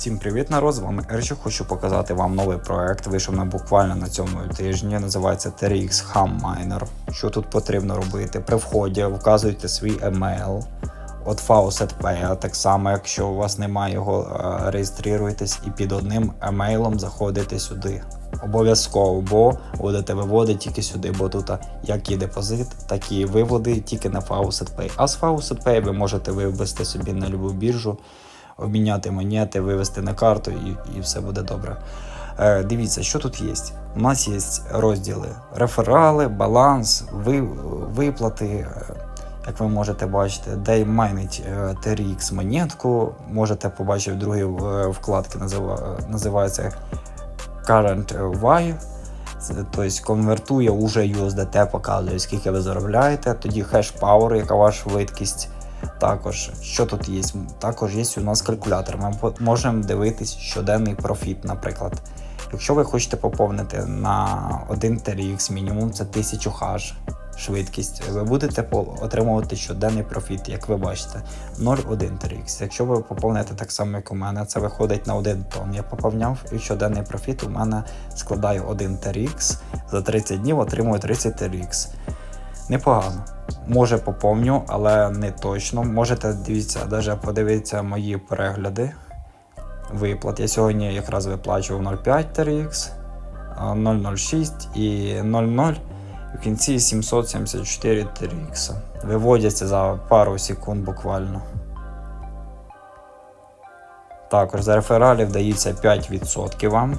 Всім привіт, народ! З вами Ерчо. Хочу показати вам новий проект. Вийшов на буквально на цьому тижні. Називається TRX Ham Miner. Що тут потрібно робити? При вході вказуєте свій емейл. От Faucet Pay, так само, якщо у вас немає його, е, реєструєтесь і під одним емейлом заходите сюди. Обов'язково, бо будете виводити тільки сюди, бо тут як і депозит, так і виводи тільки на Faucet Pay. А з Faucet Pay ви можете вивести собі на любу біржу, обміняти монети, вивести на карту і, і все буде добре. Е, дивіться, що тут є. У нас є розділи реферали, баланс, ви, виплати. е, Як ви можете бачити, де майнить TRX монетку. Можете побачити в другій е, вкладці, називається Current Y. Тобто конвертує уже USDT, показує, скільки ви заробляєте. Тоді хеш Power, яка ваша швидкість. Також, що тут є? Також є у нас калькулятор. Ми можемо дивитись щоденний профіт, наприклад. Якщо ви хочете поповнити на 1 TRX мінімум, це 1000 хаш швидкість, ви будете отримувати щоденний профіт, як ви бачите, 0,1 TRX. Якщо ви поповните так само, як у мене, це виходить на 1 тонн. Я поповняв і щоденний профіт у мене складає 1 TRX. За 30 днів отримую 30 TRX. Непогано. Може поповню, але не точно. Можете дивіться, навіть подивитися мої перегляди виплат. Я сьогодні якраз виплачував 0,5 TRX, 0,06 і 0,0. В кінці 774 TRX. Виводяться за пару секунд буквально. Також за рефералів дається 5% вам.